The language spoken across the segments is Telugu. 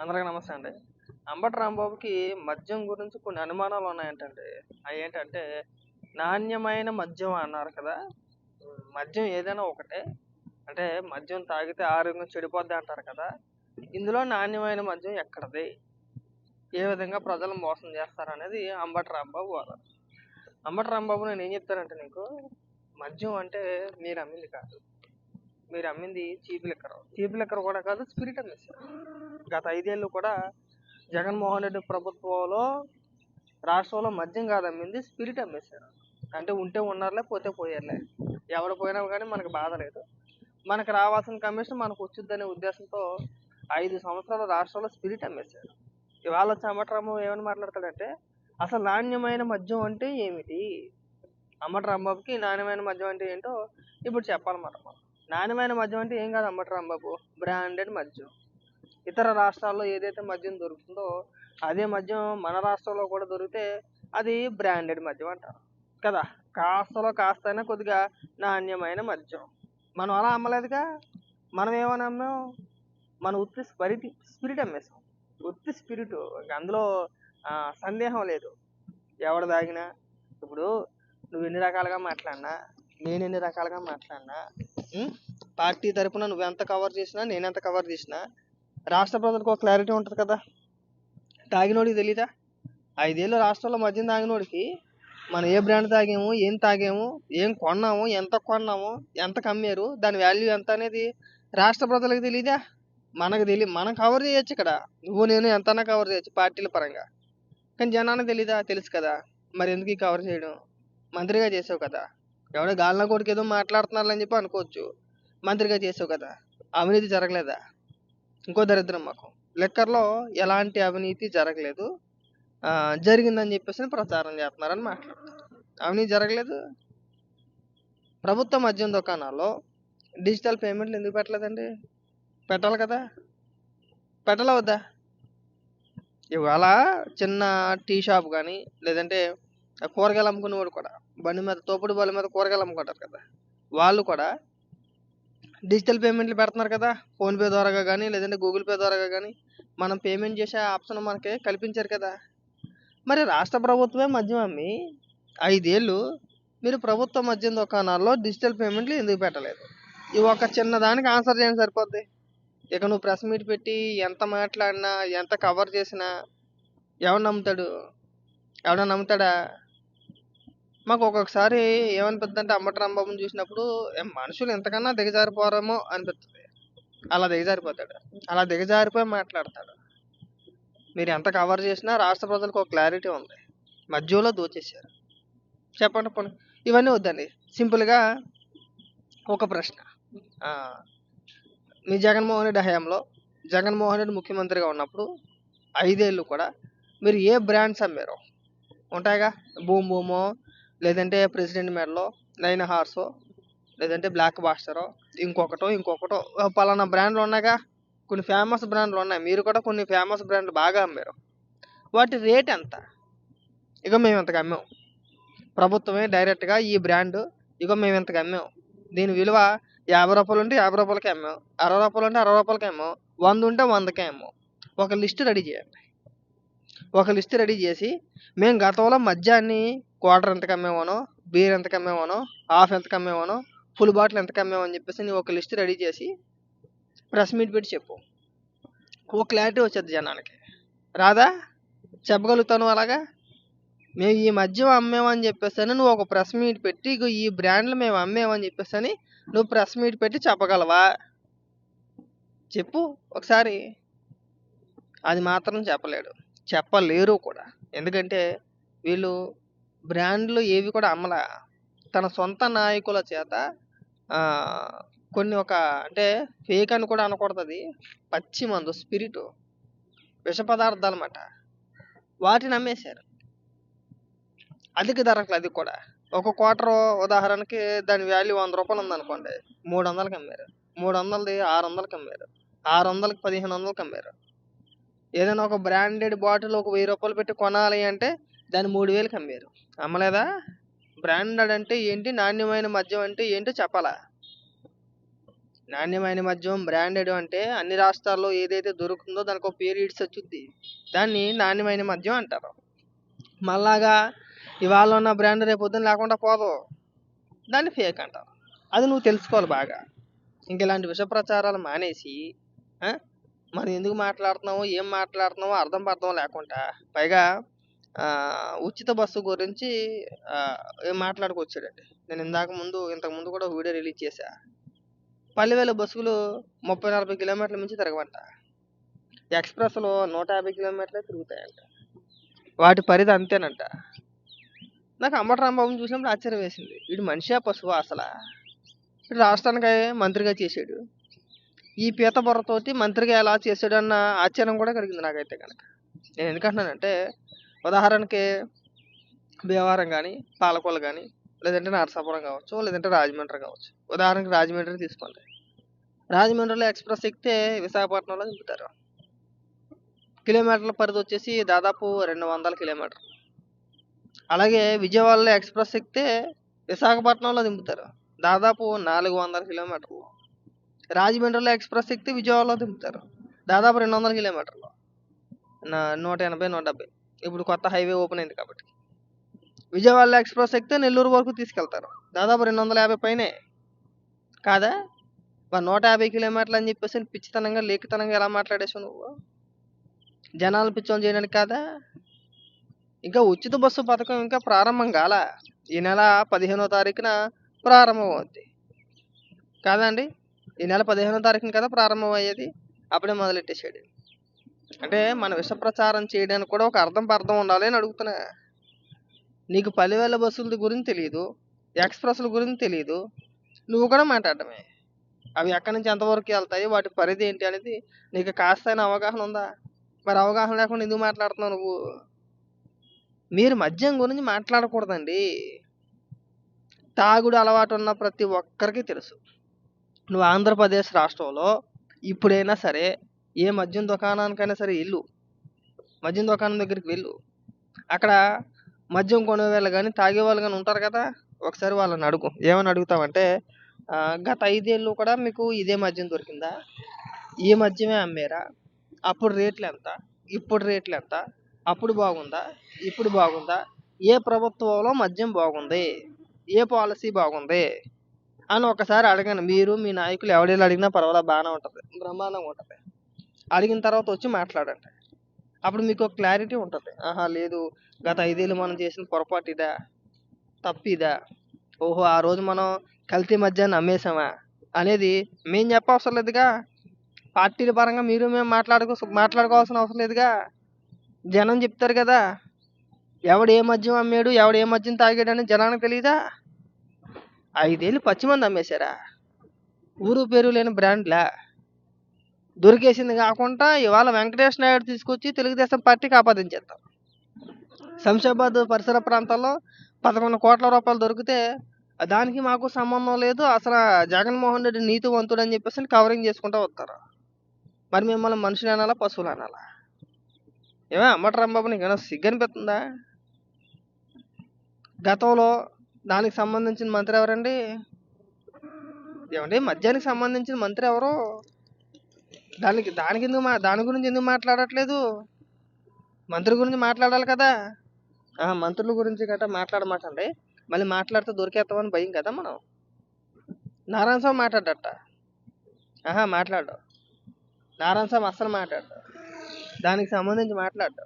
అందరికీ నమస్తే అండి. అంబటి రాంబాబుకి మద్యం గురించి కొన్ని అనుమానాలు ఉన్నాయంటండి. అవి ఏంటంటే నాణ్యమైన మద్యం అన్నారు కదా. మద్యం ఏదైనా ఒకటే. అంటే మద్యం తాగితే ఆరోగ్యం చెడిపోద్ది అంటారు కదా. ఇందులో నాణ్యమైన మద్యం ఎక్కడది? ఏ విధంగా ప్రజలు మోసం చేస్తారనేది అంబటి రాంబాబు వాదన అంబటి రాంబాబు నేను ఏం చెప్తానంటే నీకు మద్యం అంటే మీరు అమ్మింది కాదు. మీరు అమ్మింది చీప్ లిక్కర్. చీప్ లిక్కర్ కూడా కాదు స్పిరిట్ అమ్మేశారు గత ఐదేళ్ళు కూడా జగన్మోహన్ రెడ్డి ప్రభుత్వంలో రాష్ట్రంలో మద్యం కాదు అమ్మింది స్పిరిట్ అమ్మేశారు అంటే ఉంటే ఉన్నారులే పోతే పోయారులే. ఎవరు పోయినా కానీ మనకు బాధ లేదు. మనకు రావాల్సిన కమిషన్ మనకు వచ్చిద్దనే ఉద్దేశంతో ఐదు సంవత్సరాల రాష్ట్రంలో స్పిరిట్ అమ్మేశారు ఇవాళ వచ్చి ఏమని మాట్లాడతాడంటే అసలు నాణ్యమైన మద్యం అంటే ఏమిటి? అమ్మటి రాంబాబుకి నాణ్యమైన మద్యం అంటే ఏంటో ఇప్పుడు చెప్పాలన్నమాట మనం. నాణ్యమైన మద్యం అంటే ఏం కాదు అమ్మటి రాంబాబు. బ్రాండెడ్ మద్యం. ఇతర రాష్ట్రాల్లో ఏదైతే మద్యం దొరుకుతుందో అదే మద్యం మన రాష్ట్రంలో కూడా దొరికితే అది బ్రాండెడ్ మద్యం అంటారు. కదా? కాస్తలో కాస్తైనా కొద్దిగా నాణ్యమైన మద్యం. మనం అలా అమ్మలేదుగా? మనం ఏమని అమ్మాం? మన ఉత్తి స్పిరిట్ స్పిరిట్ అమ్మేసాం. ఉత్తి స్పిరిట్. అందులో సందేహం లేదు. ఎవడు తాగినా? ఇప్పుడు నువ్వు ఎన్ని రకాలుగా మాట్లాడినా నేను ఎన్ని రకాలుగా మాట్లాడినా పార్టీ తరపున నువ్వు ఎంత కవర్ చేసినా నేను ఎంత కవర్ చేసినా రాష్ట్ర ప్రజలకు ఒక క్లారిటీ ఉంటుంది కదా. తాగినోడికి తెలీదా? ఐదేళ్ళు రాష్ట్రంలో మద్యం తాగినోడికి మనం ఏ బ్రాండ్ తాగాము ఏం తాగాము ఏం కొన్నాము ఎంత కొన్నాము ఎంత కమ్మారు దాని వాల్యూ ఎంత అనేది రాష్ట్ర ప్రజలకు తెలీదా? మనకు తెలియ మనం కవర్ చేయొచ్చు ఇక్కడ. నువ్వు నేను ఎంతైనా కవర్ చేయొచ్చు పార్టీల పరంగా. కానీ జనానికి తెలీదా? తెలుసు కదా. మరి ఎందుకు ఈ కవర్ చేయడం? మంత్రిగా చేసావు కదా. ఎవడో గాలిన కొడుకు ఏదో మాట్లాడుతున్నారని చెప్పి అనుకోవచ్చు. మంత్రిగా చేసావు కదా అవినీతి జరగలేదా? ఇంకో దరిద్రం మాకు. లెక్కర్లో ఎలాంటి అవినీతి జరగలేదు. జరిగిందని చెప్పేసి ప్రచారం చేస్తున్నారని మాట్లాడుతున్నారు అవినీతి జరగలేదు. ప్రభుత్వ మద్యం దుకాణాల్లో డిజిటల్ పేమెంట్లు ఎందుకు పెట్టలేదండి? పెట్టాలి కదా. పెట్టాలా వద్దా? ఇవాళ చిన్న టీ షాప్ కానీ లేదంటే కూరగాయలు అమ్ముకునేవాడు కూడా బండి మీద తోపుడు బండి మీద కూరగాయలు అమ్ముకుంటారు కదా. వాళ్ళు కూడా డిజిటల్ పేమెంట్లు పెడుతున్నారు కదా. ఫోన్పే ద్వారాగా కానీ లేదంటే గూగుల్ పే ద్వారాగా కానీ మనం పేమెంట్ చేసే ఆప్షన్ మనకి కల్పించారు కదా. మరి రాష్ట్ర ప్రభుత్వమే మద్యం అమ్మి ఐదేళ్ళు మీరు ప్రభుత్వ మద్యం దుకాణాల్లో డిజిటల్ పేమెంట్లు ఎందుకు పెట్టలేదు? ఈ ఒక చిన్న దానికి ఆన్సర్ చేయండి సరిపోద్ది. ఇక నువ్వు ప్రెస్ మీట్ పెట్టి ఎంత మాట్లాడినా ఎంత కవర్ చేసినా ఎవడు నమ్ముతాడు? ఎవడ నమ్ముతాడా? మాకు ఒక్కొక్కసారి ఏమనిపిస్తుంది అంటే అమ్మటి రాంబాబుని చూసినప్పుడు మనుషులు ఎంతకన్నా దిగజారిపోరేమో అనిపిస్తుంది అలా దిగజారిపోతాడు. అలా దిగజారిపోయి మాట్లాడతాడు. మీరు ఎంత కవర్ చేసినా రాష్ట్ర ప్రజలకు ఒక క్లారిటీ ఉంది. మధ్యలో దోచేశారు. చెప్పండి పోనీ. ఇవన్నీ వద్దండి. సింపుల్గా ఒక ప్రశ్న. మీ జగన్మోహన్ రెడ్డి హయాంలో జగన్మోహన్ రెడ్డి ముఖ్యమంత్రిగా ఉన్నప్పుడు ఐదేళ్ళు కూడా మీరు ఏ బ్రాండ్స్ అమ్మారు? ఉంటాయిగా? బూమ్ బూమో లేదంటే ప్రెసిడెంట్ మెడలో నైన్ హార్సో లేదంటే బ్లాక్ బాస్టరో ఇంకొకటో ఇంకొకటో పలానా బ్రాండ్లు ఉన్నాయిగా. కొన్ని ఫేమస్ బ్రాండ్లు ఉన్నాయి. మీరు కూడా కొన్ని ఫేమస్ బ్రాండ్లు బాగా అమ్మారు. వాటి రేట్ ఎంత? ఇక మేము ఇంతకు అమ్మాం. ప్రభుత్వమే డైరెక్ట్గా ఈ బ్రాండ్ ఇక మేము ఇంతకు అమ్మాం. దీని విలువ యాభై రూపాయలు ఉంటే యాభై రూపాయలకి అమ్మాం. అరవై రూపాయలు ఉంటే అరవై రూపాయలకి అమ్మాం. వంద ఉంటే వందకే అమ్మాం. ఒక లిస్ట్ రెడీ చేయండి. ఒక లిస్ట్ రెడీ చేసి మేము గతంలో మద్యాన్ని క్వార్టర్ ఎంత అమ్మేవానో బీర్ ఎంత అమ్మేవానో హాఫ్ ఎంత అమ్మేవానో ఫుల్ బాటిల్ ఎంతకు అని చెప్పేసి నీ ఒక లిస్ట్ రెడీ చేసి ప్రెస్ మీట్ పెట్టి చెప్పు. ఓ క్లారిటీ వచ్చేది జనానికి రాదా? చెప్పగలుగుతాను అలాగా? మేము ఈ మద్యం అమ్మేమని చెప్పేసాను నువ్వు ఒక ప్రెస్ మీట్ పెట్టి ఈ బ్రాండ్లు మేము అమ్మేమని చెప్పేసి నువ్వు ప్రెస్ మీట్ పెట్టి చెప్పగలవా? చెప్పు ఒకసారి. అది మాత్రం చెప్పలేడు. చెప్పలేరు కూడా. ఎందుకంటే వీళ్ళు బ్రాండ్లు ఏవి కూడా అమ్మలా. తన సొంత నాయకుల చేత కొన్ని ఒక అంటే ఫేక్ అని కూడా అనకూడదు అది పచ్చి మందు స్పిరిట్ విష పదార్థాలు అన్నమాట వాటిని అమ్మేశారు. అధిక ధరకులు అది కూడా. ఒక క్వార్టర్ ఉదాహరణకి దాని వాల్యూ వంద రూపాయలు ఉందనుకోండి. మూడు వందలకి అమ్మారు. మూడు వందలది ఆరు వందలకి అమ్మారు. ఆరు వందలకి పదిహేను వందలకి అమ్మారు. ఏదైనా ఒక బ్రాండెడ్ బాటిల్ ఒక వెయ్యి రూపాయలు పెట్టి కొనాలి అంటే దాన్ని మూడు వేలకి అమ్మారు అమ్మలేదా? బ్రాండెడ్ అంటే ఏంటి? నాణ్యమైన మద్యం అంటే ఏంటో చెప్పాలా? నాణ్యమైన మద్యం బ్రాండెడ్ అంటే అన్ని రాష్ట్రాల్లో ఏదైతే దొరుకుతుందో దానికి ఒక పేరు ఇడిచి వచ్చుద్ది. దాన్ని నాణ్యమైన మద్యం అంటారు. మళ్ళాగా ఇవాళ ఉన్న బ్రాండ్ రేపు పొద్దున్న లేకుండా పోదు. దాన్ని ఫేక్ అంటారు. అది నువ్వు తెలుసుకోవాలి బాగా. ఇంక ఇలాంటి విష ప్రచారాలు మానేసి మనం ఎందుకు మాట్లాడుతున్నామో ఏం మాట్లాడుతున్నామో అర్థం పర్థం లేకుండా పైగా ఉచిత బస్సు గురించి ఏం మాట్లాడుకొచ్చాడండి నేను ఇందాక ముందు ఇంతకు ముందు కూడా వీడియో రిలీజ్ చేశా. పల్లెవేల బస్సులు ముప్పై నలభై కిలోమీటర్ల మించి తిరగమంట ఎక్స్ప్రెస్లో నూట యాభై కిలోమీటర్లే తిరుగుతాయంట. వాటి పరిధి అంతేనంట. నాకు అమ్మటరాం రాంబాబుని చూసినప్పుడు ఆశ్చర్యం వేసింది. వీడు మనిషి పశువు అసలు? రాష్ట్రానికి మంత్రిగా చేశాడు. ఈ పీతబుర్రతోటి మంత్రిగా ఎలా చేశాడన్న ఆశ్చర్యం కూడా కలిగింది నాకైతే కనుక. నేను ఎందుకంటున్నానంటే ఉదాహరణకి భీమవరం కానీ పాలకొల్లు కానీ లేదంటే నరసాపురం కావచ్చు లేదంటే రాజమండ్రి కావచ్చు. ఉదాహరణకి రాజమండ్రి తీసుకోండి. రాజమండ్రిలో ఎక్స్ప్రెస్ ఎక్కితే విశాఖపట్నంలో దింపుతారు. కిలోమీటర్ల పరిధి వచ్చేసి దాదాపు రెండు వందల కిలోమీటర్లు. అలాగే విజయవాడలో ఎక్స్ప్రెస్ ఎక్కితే విశాఖపట్నంలో దింపుతారు. దాదాపు నాలుగు వందల కిలోమీటర్లు. రాజమండ్రిలో ఎక్స్ప్రెస్ ఎక్కితే విజయవాడలో దింపుతారు. దాదాపు రెండు వందల కిలోమీటర్లు. నా నూట ఎనభై నూట డెబ్బై. ఇప్పుడు కొత్త హైవే ఓపెన్ అయింది కాబట్టి. విజయవాడలో ఎక్స్ప్రెస్ ఎక్కితే నెల్లూరు వరకు తీసుకెళ్తారు. దాదాపు రెండు వందల యాభై పైనే. కాదా? మరి నూట యాభై కిలోమీటర్లు అని చెప్పేసి పిచ్చితనంగా లేఖితనంగా ఎలా మాట్లాడేసావు నువ్వు? జనాలు పిచ్చోని చేయడానికి కాదా? ఇంకా ఉచిత బస్సు పథకం ఇంకా ప్రారంభం కాల? ఈ నెల పదిహేనో తారీఖున ప్రారంభం అవుద్ది కాదండి ఈ నెల పదిహేనో తారీఖున కదా ప్రారంభం అయ్యేది అప్పుడే మొదలెట్టేసాడు అంటే మన విష ప్రచారం చేయడానికి కూడా ఒక అర్థం పర్థం ఉండాలి అని అడుగుతున్నా. నీకు పలివేల బస్సుల గురించి తెలియదు ఎక్స్ప్రెస్ల గురించి తెలియదు నువ్వు కూడా మాట్లాడటమే. అవి ఎక్కడి నుంచి ఎంతవరకు వెళ్తాయి వాటి పరిధి ఏంటి అనేది నీకు కాస్తైన అవగాహన ఉందా? మరి అవగాహన లేకుండా ఎందుకు మాట్లాడుతున్నావు నువ్వు? మీరు మద్యం గురించి మాట్లాడకూడదండి. తాగుడు అలవాటు ఉన్న ప్రతి ఒక్కరికి తెలుసు. నువ్వు ఆంధ్రప్రదేశ్ రాష్ట్రంలో ఇప్పుడైనా సరే ఏ మద్యం దుకాణానికైనా సరే వెళ్ళు. మద్యం దుకాణం దగ్గరికి వెళ్ళు. అక్కడ మద్యం కొనేవాళ్ళు కానీ తాగేవాళ్ళు కానీ ఉంటారు కదా ఒకసారి వాళ్ళని అడుగు. ఏమని అడుగుతామంటే గత ఐదేళ్ళు కూడా మీకు ఇదే మద్యం దొరికిందా? ఈ మద్యమే అమ్మారా? అప్పుడు రేట్లు ఎంత? ఇప్పుడు రేట్లు ఎంత? అప్పుడు బాగుందా? ఇప్పుడు బాగుందా? ఏ ప్రభుత్వంలో మద్యం బాగుంది? ఏ పాలసీ బాగుంది? అని ఒకసారి అడగండి మీరు మీ నాయకులు ఎవడేళ్ళు అడిగినా పర్వాలేదు బాగానే ఉంటుంది. బ్రహ్మాండంగా ఉంటుంది. అడిగిన తర్వాత వచ్చి మాట్లాడండి. అప్పుడు మీకు ఒక క్లారిటీ ఉంటుంది. ఆహా లేదు. గత ఐదేళ్ళు మనం చేసిన పొరపాటు ఇదా. తప్పు ఇదా. ఓహో ఆ రోజు మనం కల్తీ మధ్యాహ్నం అమ్మేసామా అనేది మేము చెప్పవసరం లేదుగా. పార్టీల పరంగా మీరు మేము మాట్లాడుకో మాట్లాడుకోవాల్సిన అవసరం లేదుగా. జనం చెప్తారు కదా. ఎవడు ఏ మద్యం అమ్మాడు ఎవడు ఏ మద్యం తాగాడు అని జనానికి తెలియదా ఐదేళ్ళు పచ్చిమంది అమ్మేశారా? ఊరు పేరు లేని బ్రాండ్లా? దొరికేసింది కాకుండా ఇవాళ వెంకటేష్ నాయుడు తీసుకొచ్చి తెలుగుదేశం పార్టీకి ఆపాదించేద్దాం. శంషాబాద్ పరిసర ప్రాంతాల్లో పదకొండు కోట్ల రూపాయలు దొరికితే దానికి మాకు సంబంధం లేదు. అసలు జగన్మోహన్ రెడ్డి నీతివంతుడు అని చెప్పేసి కవరింగ్ చేసుకుంటూ వస్తారు. మరి మిమ్మల్ని మనుషులు అనాలా పశువులు అనాలా? ఏమే అమ్మటి రాంబాబు నీకు ఏమైనా సిగ్గు అనిపిస్తుందా గతంలో దానికి సంబంధించిన మంత్రి ఎవరండి? ఏమండి? మద్యానికి సంబంధించిన మంత్రి ఎవరు? దానికి దానికి ఎందుకు మా దాని గురించి ఎందుకు మాట్లాడట్లేదు? మంత్రి గురించి మాట్లాడాలి కదా. మంత్రుల గురించి గట్రా మాట్లాడమాటండి. మళ్ళీ మాట్లాడితే దొరికేస్తామని భయం కదా మనం. నారాయణ స్వామి మాట్లాడట ఆహా మాట్లాడు నారాయణ స్వామి అస్సలు మాట్లాడు దానికి సంబంధించి మాట్లాడు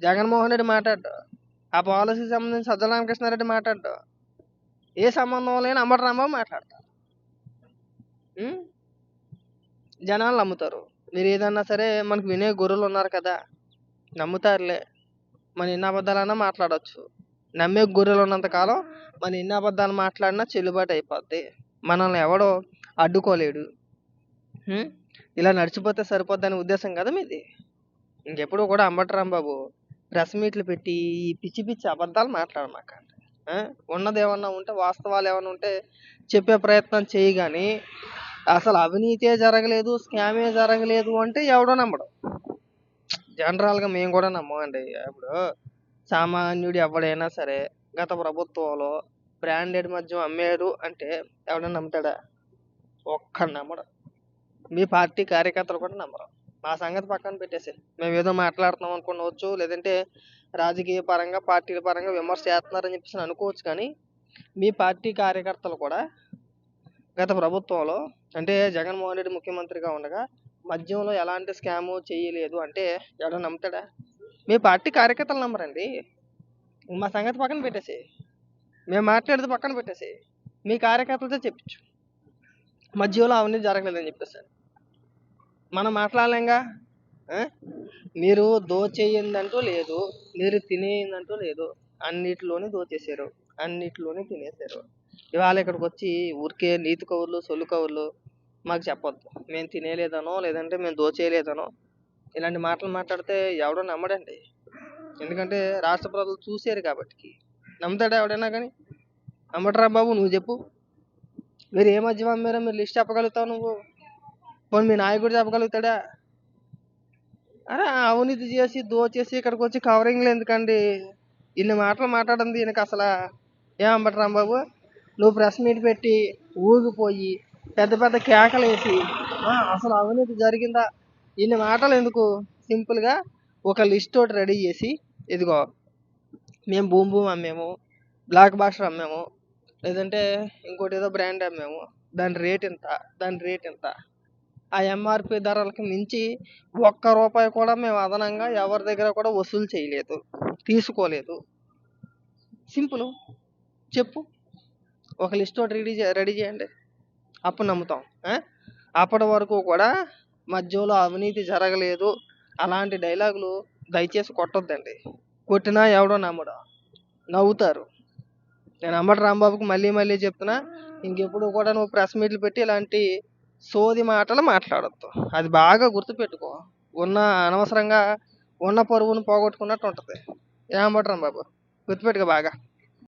జగన్మోహన్ రెడ్డి మాట్లాడు ఆ పాలసీకి సంబంధించి సజ్జల రామకృష్ణారెడ్డి మాట్లాడు ఏ సంబంధం లేని అంబటి రాంబాబు మాట్లాడతారు జనాలు నమ్ముతారు. మీరు ఏదన్నా సరే మనకు వినే గొర్రెలు ఉన్నారు కదా నమ్ముతారులే. మన ఎన్ని అబద్ధాలన్నా మాట్లాడవచ్చు నమ్మే గొర్రెలు ఉన్నంతకాలం మన ఎన్ని అబద్ధాలు మాట్లాడినా చెల్లుబాటు అయిపోద్ది. మనల్ని ఎవడో అడ్డుకోలేడు. ఇలా నడిచిపోతే సరిపోద్దని ఉద్దేశం కదా మీది. ఇంకెప్పుడు కూడా అంబటి రాంబాబు ప్రెస్ మీట్లు పెట్టి ఈ పిచ్చి పిచ్చి అబద్ధాలు మాట్లాడమాకండి. ఉన్నది ఏమన్నా ఉంటే వాస్తవాలు ఏమన్నా ఉంటే చెప్పే ప్రయత్నం చేయి కానీ అసలు అవినీతే జరగలేదు స్కామే జరగలేదు అంటే ఎవడో నమ్మడు. జనరల్గా మేము కూడా నమ్మమండి. ఇప్పుడు సామాన్యుడు ఎవడైనా సరే గత ప్రభుత్వంలో బ్రాండెడ్ మద్యం అమ్మారు అంటే ఎవడన్నా నమ్ముతాడా? ఒక్క నమ్మడు. మీ పార్టీ కార్యకర్తలు కూడా నమ్మరు. మా సంగతి పక్కన పెట్టేసి మేము ఏదో మాట్లాడుతున్నాం అనుకోవచ్చు లేదంటే రాజకీయ పరంగా పార్టీల పరంగా విమర్శ చేస్తున్నారని చెప్పేసి అనుకోవచ్చు కానీ మీ పార్టీ కార్యకర్తలు కూడా గత ప్రభుత్వంలో అంటే జగన్మోహన్ రెడ్డి ముఖ్యమంత్రిగా ఉండగా మద్యంలో ఎలాంటి స్కాము చేయలేదు అంటే ఎవడో నమ్ముతాడా? మీ పార్టీ కార్యకర్తలు నమ్మరండి. మా సంగతి పక్కన పెట్టేసి మేము మాట్లాడేది పక్కన పెట్టేసి మీ కార్యకర్తలతో చెప్పించు. మధ్యలో అవన్నీ జరగలేదని చెప్పేసి మనం మాట్లాడలేంగా? ఆ? మీరు దోచేయిందంటూ లేదు. మీరు తినేయిందంటూ లేదు. అన్నిటిలోనే దోచేశారు. అన్నిటిలోనే తినేశారు. ఇవాళ ఇక్కడికి వచ్చి ఊరికే నీతి కవర్లు సొల్లు కవర్లు మాకు చెప్పొద్దు. మేము తినేలేదనో లేదంటే మేము దోచేయలేదనో ఇలాంటి మాటలు మాట్లాడితే ఎవడో నమ్మడండి. ఎందుకంటే రాష్ట్ర ప్రజలు చూసారు కాబట్టి నమ్ముతాడా ఎవడైనా కానీ? నమ్మటరా బాబు? నువ్వు చెప్పు. మీరు ఏ మధ్య అమ్మారో మీరు లిస్ట్ చెప్పగలుగుతావు నువ్వు? పోనీ మీ నాయకుడు చెప్పగలుగుతాడా? అరే అవినీతి చేసి దోచేసి ఇక్కడికి వచ్చి కవరింగ్లు ఎందుకండి? ఇన్ని మాటలు మాట్లాడింది ఈయనకి అసలు ఏమంబటి రాంబాబు? నువ్వు ప్రెస్ మీట్ పెట్టి ఊగిపోయి పెద్ద పెద్ద కేకలు వేసి అసలు అవినీతి జరిగిందా? ఇన్ని మాటలు ఎందుకు? సింపుల్గా ఒక లిస్ట్ ఒకటి రెడీ చేసి ఇదిగో మేము భూమి భూమి అమ్మాము బ్లాక్ బాస్టర్ అమ్మాము లేదంటే ఇంకోటి ఏదో బ్రాండ్ అమ్మాము దాని రేట్ ఎంత దాని రేట్ ఎంత? ఆ ఎంఆర్పి ధరలకు మించి ఒక్క రూపాయి కూడా మేము అదనంగా ఎవరి దగ్గర కూడా వసూలు చేయలేదు తీసుకోలేదు. సింపుల్. చెప్పు. ఒక లిస్ట్ ఒకటి రెడీ చే రెడీ చేయండి. అప్పుడు నమ్ముతాం. అప్పటి వరకు కూడా మధ్యలో అవినీతి జరగలేదు. అలాంటి డైలాగులు దయచేసి కొట్టొద్దండి. కొట్టినా ఎవడో నమ్మడం. నవ్వుతారు. నేను అమ్మటి రాంబాబుకి మళ్ళీ మళ్ళీ చెప్తున్నా ఇంకెప్పుడు కూడా నువ్వు ప్రెస్ మీట్లు పెట్టి ఇలాంటి సోది మాటలు మాట్లాడొద్దు. అది బాగా గుర్తుపెట్టుకో. ఉన్న అనవసరంగా ఉన్న పరువును పోగొట్టుకున్నట్టు ఉంటుంది ఏమంటారు బాబు? గుర్తుపెట్టుకో బాగా.